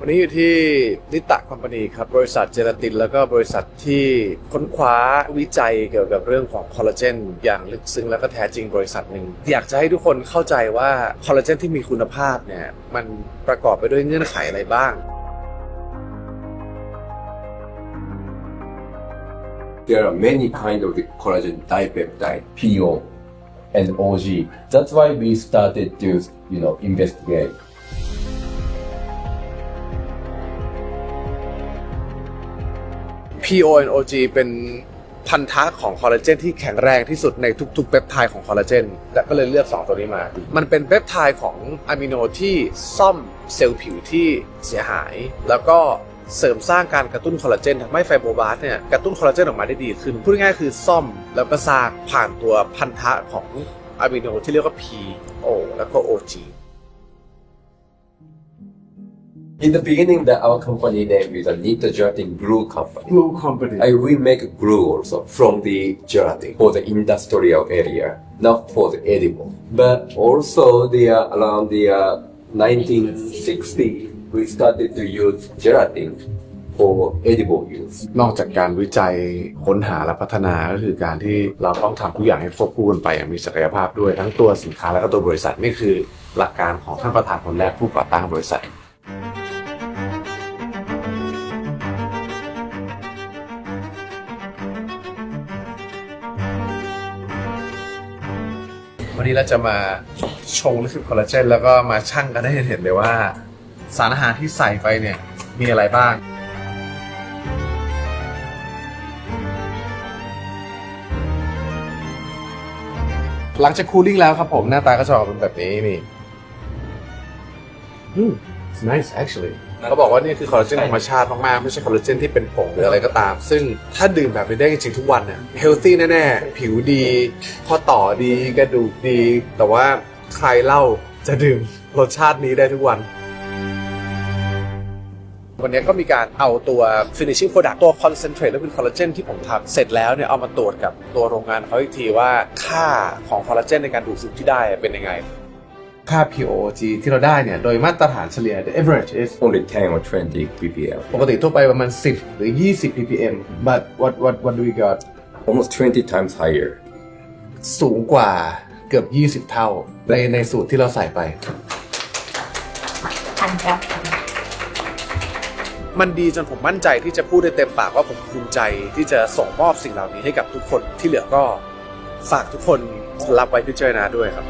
วันนี้อยู่ที่นิตะคอมพานีครับ บริษัทเจลาติน แล้วก็บริษัทที่ค้นคว้าวิจัยเกี่ยวกับเรื่องของคอลลาเจนอย่างลึกซึ้งแล้วก็แท้จริงบริษัทหนึ่ง อยากจะให้ทุกคนเข้าใจว่าคอลลาเจนที่มีคุณภาพเนี่ย มันประกอบไปด้วยเงื่อนไขอะไรบ้าง There are many kind of the collagen dipeptide, PO and OG. That's why we started to, you know, investigate. PONOG เป็นพันธะของคอลลาเจนที่แข็งแรงที่สุดในทุกๆเปปไทด์ของคอลลาเจนและก็เลยเลือก 2 ตัวนี้มา มันเป็นเปปไทด์ของอะมิโนที่ซ่อมเซลล์ผิวที่เสียหาย แล้วก็เสริมสร้างการกระตุ้นคอลลาเจนทำให้ไฟโบบาสเนี่ยกระตุ้นคอลลาเจนออกมาได้ดีขึ้น พูดง่ายๆคือซ่อมแล้วก็สร้างผ่านตัวพันธะของอะมิโนที่เรียกว่า PO แล้วก็ OG In the beginning, that our company name is a Nita Gelatin Glue Company. Blue Company I we make glue also from the gelatin for the industrial area, not for the edible. But also, the uh, around the uh, 1960, we started to use gelatin for edible use. นอกจากการวิจัยค้นหาและพัฒนาก็คือการที่เราต้องทำทุกอย่างให้ควบคู่กันไปอย่างมีศักยภาพด้วยทั้งตัวสินค้าและก็ตัวบริษัทนี่คือหลักการของท่านประธานคนแรกผู้ก่อตั้งบริษัท วันนี้เราจะมาชงลิควิดคอลลาเจนแล้วก็มาชั่งกันให้เห็นเลยว่า สารอาหารที่ใส่ไปเนี่ยมีอะไรบ้าง หลังจากคูลิ่งแล้วครับผมหน้าตาก็จะออกเป็นแบบนี้นี่ อืม it's nice actually เขาบอกว่านี่คือคอลลาเจนธรรมชาติมาก ๆ ไม่ใช่คอลลาเจนที่เป็นผงหรืออะไรก็ตาม ซึ่งถ้าดื่มแบบนี้ได้จริง ๆ ทุกวันเนี่ยเฮลตี้แน่ ๆ ผิวดี ข้อต่อดีกระดูกดี แต่ว่าใครเล่าจะดื่มรสชาตินี้ได้ทุกวัน วันนี้ก็มีการเอาตัว finishing product ตัว concentrate และเป็นคอลลาเจนที่ผมทำเสร็จแล้วเนี่ยเอามาตรวจกับตัวโรงงานเขาอีกทีว่าค่าของคอลลาเจนในการดูดซึมที่ได้เป็นยังไง ค่า POG ที่เราได้เนี่ย โดยมาตรฐานเฉลี่ย the average is Only 10 or 20 ppm. ปกติทั่วไปประมาณ 10 หรือ 20 ppm but what what what do we got Almost 20 times higher. สูงกว่าเกือบ 20 เท่า ในในสูตรที่เราใส่ไป ทันครับมันดีจนผมมั่นใจที่จะพูดได้เต็มปากว่าผมภูมิใจที่จะส่งมอบสิ่งเหล่านี้ให้กับทุกคนที่เหลือก็ฝากทุกคนรับไว้พิจารณาด้วยครับ